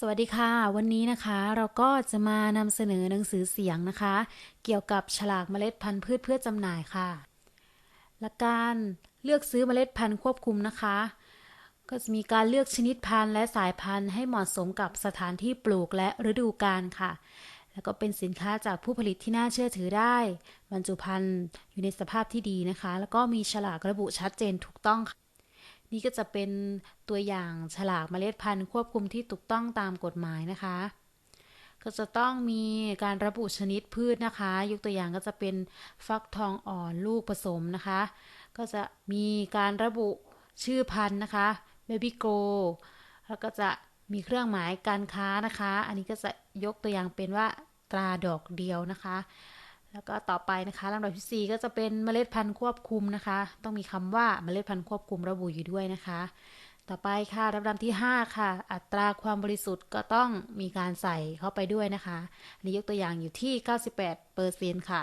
สวัสดีค่ะ วันนี้นะคะเราก็จะมานำเสนอหนังสือเสียงนะคะ เกี่ยวกับฉลากเมล็ดพันธุ์พืชเพื่อจำหน่ายค่ะและการเลือกซื้อเมล็ดพันธุ์ควบคุมนะคะ ก็จะมีการเลือกชนิดพันธุ์และสายพันธุ์ให้เหมาะสมกับสถานที่ปลูกและฤดูกาลค่ะ แล้วก็เป็นสินค้าจากผู้ผลิตที่น่าเชื่อถือได้บรรจุภัณฑ์อยู่ในสภาพที่ดีนะคะ แล้วก็มีฉลากระบุชัดเจนถูกต้องค่ะ นี่ก็จะเป็นตัวอย่างฉลากเมล็ดพันธุ์ควบคุมที่ถูกต้องตามกฎหมายนะคะ ก็จะต้องมีการระบุชนิดพืชนะคะ ยกตัวอย่างก็จะเป็นฟักทองอ่อนลูกผสมนะคะ ก็จะมีการระบุชื่อพันธุ์นะคะ Baby Go แล้วก็จะมีเครื่องหมายการค้านะคะ อันนี้ก็จะยกตัวอย่างเป็นว่าตราดอกเดียวนะคะ แล้วก็ต่อไปนะคะลำดับที่4ก็จะเป็นเมล็ดพันธุ์ควบคุมนะคะ ต้องมีคำว่าเมล็ดพันธุ์ควบคุมระบุอยู่ด้วยนะคะ ต่อไปค่ะลำดับที่ 5 ค่ะ อัตราความบริสุทธิ์ก็ต้องมีการใส่เข้าไปด้วยนะคะนี้ยกตัวอย่างอยู่ที่ 98เปอร์เซ็นต์ค่ะ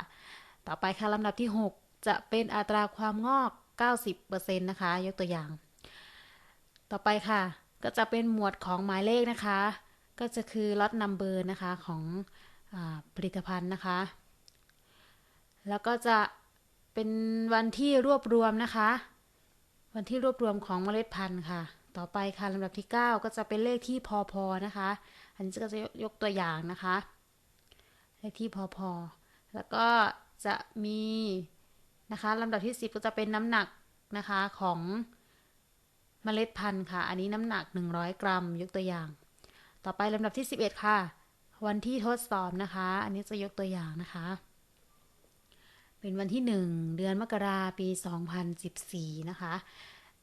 ต่อไปค่ะลำดับที่ 6 จะเป็นอัตราความงอก 90เปอร์เซ็นต์นะคะ ยกตัวอย่าง ต่อไปค่ะ ก็จะเป็นหมวดของหมายเลขนะคะ ก็จะคือล็อตนัมเบอร์นะคะของอผลิตภัณฑ์นะคะ แล้วก็จะเป็นวันที่รวบรวมนะคะ วันที่รวบรวมของเมล็ดพันธุ์ค่ะ ต่อไปค่ะลำดับที่ 9 ก็จะเป็นเลขที่พอพอนะคะ อันนี้ก็จะยกตัวอย่างนะคะ เลขที่พอพอแล้วก็จะมีนะคะลำดับที่ 10 ก็จะเป็นน้ำหนักนะคะของเมล็ดพันธุ์ค่ะ อันนี้น้ำหนัก 100 กรัม ยกตัวอย่าง ต่อไปลำดับที่ 11 ค่ะ วันที่ทดสอบนะคะ อันนี้จะยกตัวอย่างนะคะ เป็นวันที่ 1 เดือนมกราปี 2014 นะคะ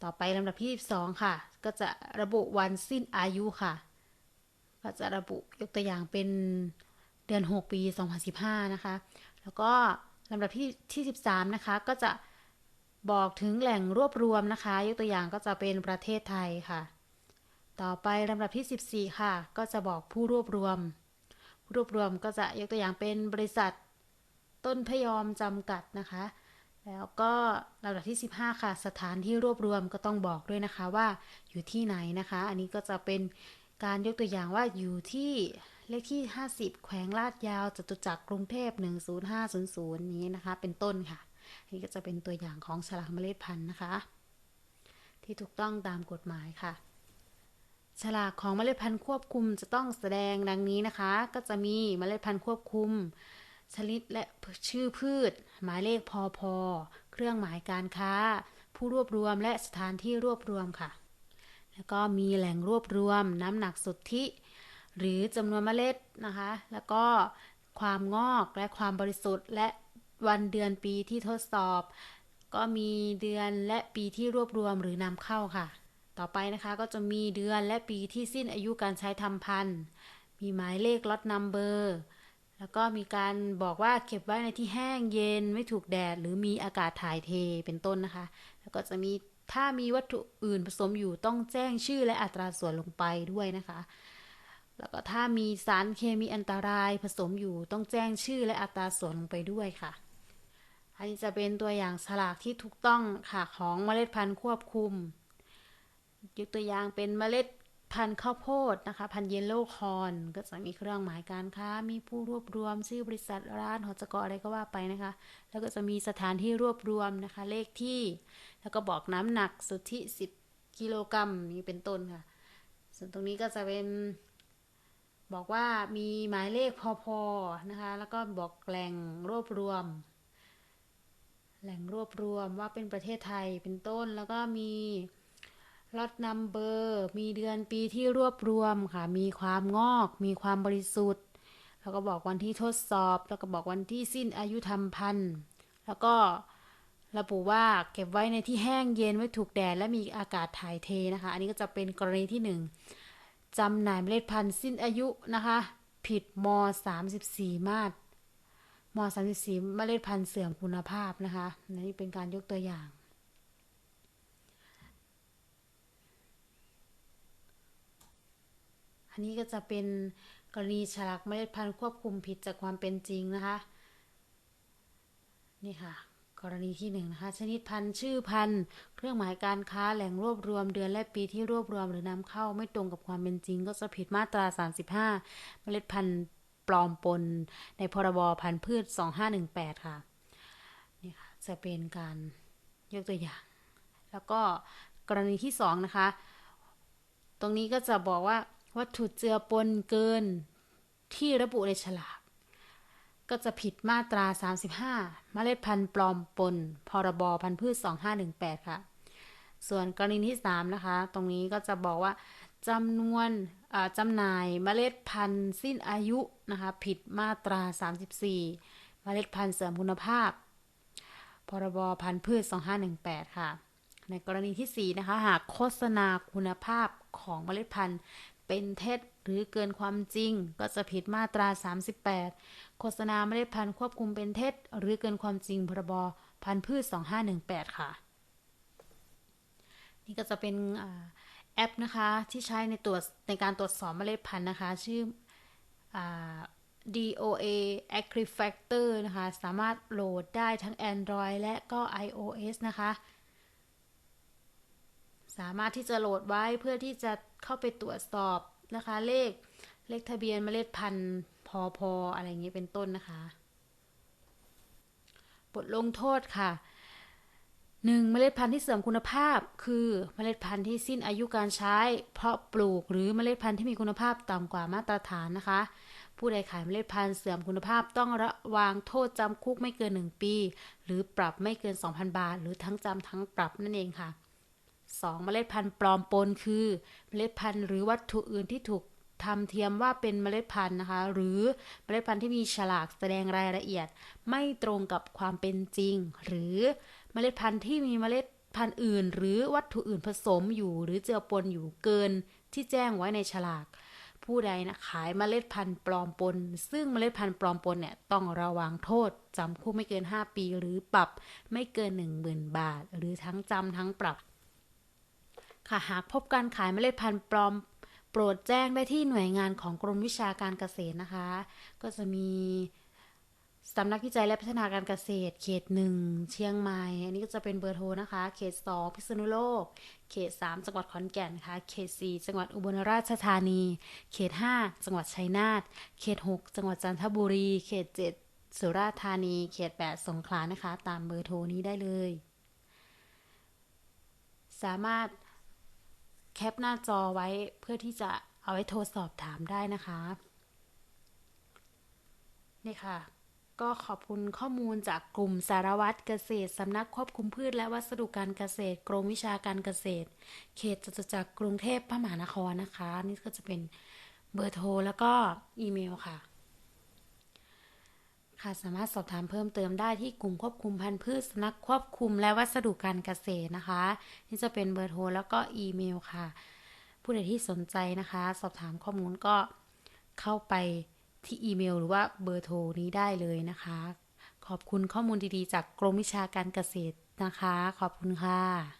ต่อไปลำดับที่ 12 ค่ะ ก็จะระบุวันสิ้นอายุค่ะ ก็จะระบุยกตัวอย่างเป็นเดือน 6 ปี 2015 นะคะ แล้วก็ลำดับที่ที่ 13 นะคะ ก็จะบอกถึงแหล่งรวบรวมนะคะ ยกตัวอย่างก็จะเป็นประเทศไทยค่ะ ต่อไปลำดับที่ 14 ค่ะ ก็จะบอกผู้รวบรวม ผู้รวบรวมก็จะยกตัวอย่างเป็นบริษัท ต้นพยอมจำกัดนะคะ แล้วก็ลำดับที่ 15 ค่ะ สถานที่รวบรวมก็ต้องบอกด้วยนะคะว่าอยู่ที่ไหนนะคะ อันนี้ก็จะเป็นการยกตัวอย่างว่าอยู่ที่เลขที่ 50 แขวงลาดยาวจตุจักรกรุงเทพ 10500 นี้นะคะ เป็นต้นค่ะอันนี้ก็จะเป็นตัวอย่างของฉลากเมล็ดพันธุ์นะคะ ที่ถูกต้องตามกฎหมายค่ะ ฉลากของเมล็ดพันธุ์ควบคุมจะต้องแสดงดังนี้นะคะ ก็จะมีเมล็ดพันธุ์ควบคุม ชนิดและชื่อพืช หมายเลขพอพอเครื่องหมายการค้า ผู้รวบรวมและสถานที่รวบรวมค่ะ แล้วก็มีแหล่งรวบรวม น้ำหนักสุทธิ หรือจำนวนเมล็ดนะคะ แล้วก็ความงอกและความบริสุทธิ์ และวันเดือนปีที่ทดสอบ ก็มีเดือนและปีที่รวบรวมหรือนำเข้าค่ะ ต่อไปนะคะก็จะมีเดือนและปีที่สิ้นอายุการใช้ทำพันธุ์มีหมายเลขล็อตนัมเบอร์ แล้วก็มีการบอกว่าเก็บไว้ในที่แห้งเย็นไม่ถูกแดด หรือมีอากาศถ่ายเทเป็นต้นนะคะ แล้วก็จะมีถ้ามีวัตถุอื่นผสมอยู่ต้องแจ้งชื่อและอัตราส่วนลงไปด้วยนะคะ แล้วก็ถ้ามีสารเคมีอันตรายผสมอยู่ต้องแจ้งชื่อและอัตราส่วนลงไปด้วยค่ะ อันนี้จะเป็นตัวอย่างสลากที่ถูกต้องค่ะของเมล็ดพันธุ์ควบคุม ยกตัวอย่างเป็นเมล็ด พันข้าวโพดนะคะ พันเยลโล่คอน ก็จะมีเครื่องหมายการค้า มีผู้รวบรวม ชื่อบริษัทร้านหอจกอะไรก็ว่าไปนะคะ แล้วก็จะมีสถานที่รวบรวมนะคะ เลขที่ แล้วก็บอกน้ำหนักสุทธิ10กิโลกรัมนี้เป็นต้นค่ะ ส่วนตรงนี้ก็จะเป็น บอกว่ามีหมายเลขพอพอนะคะ แล้วก็บอกแหล่งรวบรวม แหล่งรวบรวมว่าเป็นประเทศไทยเป็นต้นแล้วก็มี ล็อตนัมเบอร์มีเดือนปีที่รวบรวมค่ะ มีความงอก มีความบริสุทธิ์ แล้วก็บอกวันที่ทดสอบ แล้วก็บอกวันที่สิ้นอายุทำพันธุ์แล้วก็ระบุว่าเก็บไว้ในที่แห้งเย็นไม่ถูกแดดและมีอากาศถ่ายเทนะคะ อันนี้ก็จะเป็นกรณีที่หนึ่งจำหน่ายเมล็ดพันธุ์สิ้นอายุนะคะ ผิดม 34 มาตรม 34 เมล็ดพันธุ์เสื่อมคุณภาพนะคะนี่เป็นการยกตัวอย่าง อั นนี้ก็จะเป็นกรณีฉลากเมล็ดพันธุ์ควบคุมผิดจากความเป็นจริงนะคะ นี่ค่ะ กรณีที่หนึ่งนะคะ ชนิดพันธุ์ชื่อพันธุ์ เครื่องหมายการค้าแหล่งรวบรวมเดือนและปีที่รวบรวมหรือนำเข้าไม่ตรงกับความเป็นจริง ก็จะผิดมาตรา 35 เมล็ดพันธุ์ปลอมปน ในพรบพันธุ์พืช 2518 ค่ะ นี่ค่ะ จะเป็นการยกตัวอย่าง แล้วก็กรณีที่สองนะคะ ตรงนี้ก็จะบอกว่า วัตถุเจือปนเกินที่ระบุในฉลากก็จะผิดมาตรา 35 เมล็ดพันธุ์ปลอมปน พรบพันธุ์พืช 2518 ค่ะ ส่วนกรณีที่ 3 นะคะ ตรงนี้ก็จะบอกว่าจำนวนจำหน่ายเมล็ดพันธุ์สิ้นอายุนะคะ ผิดมาตรา 34 เมล็ดพันธุ์เสริมคุณภาพ พรบพันธุ์พืช 2518 ค่ะ ในกรณีที่ 4 นะคะ หากโฆษณาคุณภาพของเมล็ดพันธุ์ เป็นเท็จหรือเกินความจริง ก็จะผิดมาตรา 38 โฆษณาเมล็ดพันควบคุมเป็นเท็จ หรือเกินความจริงพรบพันพืช 2518 ค่ะ นี่ก็จะเป็นแอปนะคะที่ใช้ในตรวจในการตรวจสอบเมล็ดพันธุ์นะคะ ชื่อ DOA Agrifactor นะคะ สามารถโหลดได้ทั้ง Android และก็ iOS นะคะ สามารถที่จะโหลดไว้เพื่อที่จะเข้าไปตรวจสอบนะคะ เลขเลขทะเบียนเมล็ดพันธุ์พอพออะไรอย่างนี้เป็นต้นนะคะ บทลงโทษค่ะ 1. เมล็ดพันธุ์ที่เสื่อมคุณภาพ คือเมล็ดพันธุ์ที่สิ้นอายุการใช้ เพราะปลูกหรือเมล็ดพันธุ์ที่มีคุณภาพต่ำกว่ามาตรฐานนะคะ ผู้ใดขายเมล็ดพันธุ์เสื่อมคุณภาพต้องระวางโทษจำคุกไม่เกิน 1 ปี หรือปรับไม่เกิน 2,000 บาท หรือทั้งจำทั้งปรับนั่นเองค่ะ 2. เมล็ดพันธุ์ปลอมปนคือ เมล็ดพันธุ์หรือวัตถุอื่นที่ถูกทำเทียมว่าเป็นเมล็ดพันธุ์นะคะ หรือเมล็ดพันธุ์ที่มีฉลากแสดงรายละเอียด ไม่ตรงกับความเป็นจริง หรือเมล็ดพันธุ์ที่มีเมล็ดพันธุ์อื่น หรือวัตถุอื่นผสมอยู่ หรือเจือปนอยู่เกินที่แจ้งไว้ในฉลาก ผู้ใดนะขายเมล็ดพันธุ์ปลอมปน ซึ่งเมล็ดพันธุ์ปลอมปนเนี่ยต้องระวังโทษจำคุกไม่เกิน 5 ปี หรือปรับไม่เกิน 10,000 บาท หรือทั้งจำทั้งปรับ ค่ะหากพบการขายเมล็ดพันธุ์ปลอมโปรดแจ้งได้ที่หน่วยงานของกรมวิชาการเกษตรนะคะ ก็จะมีสำนักวิจัยและพัฒนาการเกษตร เขต1เชียงใหม่ อันนี้ก็จะเป็นเบอร์โทรนะคะ เขต2พิษณุโลก เขต3จังหวัดขอนแก่นค่ะ เขต4จังหวัดอุบลราชธานี เขต5จังหวัดชัยนาท เขต6จังหวัดจันทบุรี เขต7สุราษฎร์ธานี เขต8สงขลานะคะ ตามเบอร์โทรนี้ได้เลย สามารถ แคปหน้าจอไว้เพื่อที่จะเอาไว้โทรสอบถามได้นะคะ นี่ค่ะ ก็ขอบคุณข้อมูลจากกลุ่มสารวัตรเกษตรสำนักควบคุมพืชและวัสดุการเกษตร กรมวิชาการเกษตร เขตจตุจักรกรุงเทพพระมหานครนะคะ นี่ก็จะเป็นเบอร์โทรแล้วก็อีเมลค่ะ ค่ะสามารถสอบถามเพิ่มเติมได้ที่กลุ่มควบคุมพันธุ์พืชสนักควบคุมและวัสดุการเกษตรนะคะ นี่จะเป็นเบอร์โทรแล้วก็อีเมลค่ะ ผู้ใดที่สนใจนะคะ สอบถามข้อมูลก็เข้าไปที่อีเมล หรือว่าเบอร์โทรนี้ได้เลยนะคะ ขอบคุณข้อมูลดีๆ จากกรมวิชาการเกษตรนะคะ ขอบคุณค่ะ